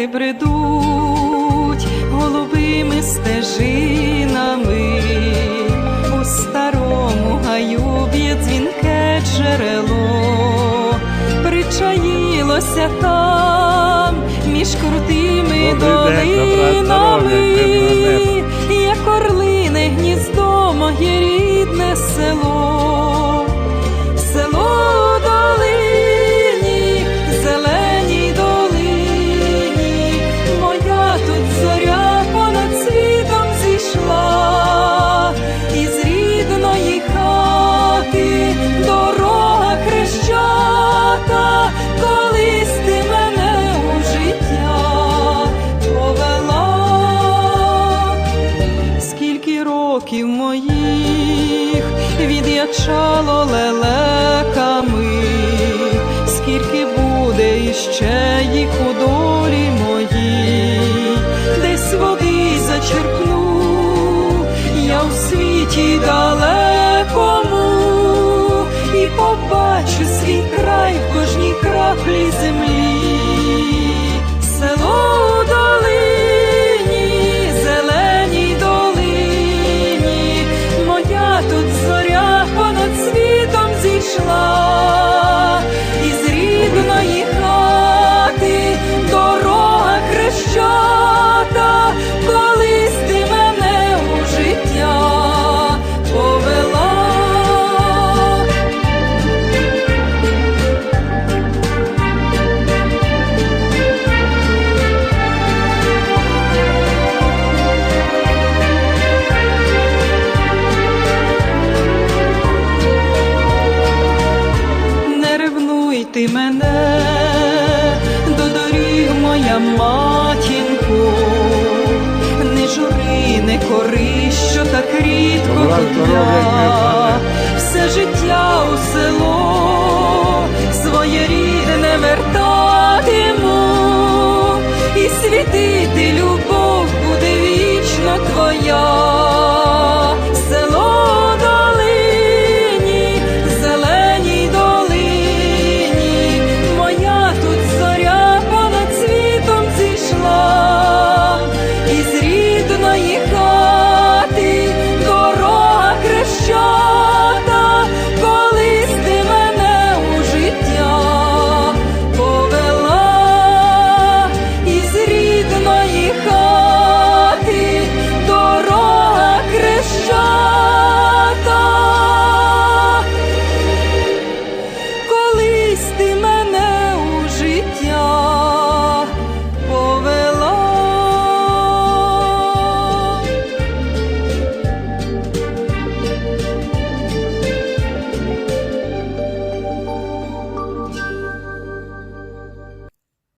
поети бредуть голубими стежинами, у старому гаю б'є дзвінке джерело, причаїлося там між крутими долинами. Моїх від'ячало лелеками, скільки буде іще їх у долі моїй, десь води зачерпну, я у світі далекому. І побачу свій край в кожній краплі землі. Ревнуйте мене до доріг моя матінко, не жури, не кори, що так рідко тут я. Все життя у село, своє рідне вертатиму, і світити любов буде вічно твоя.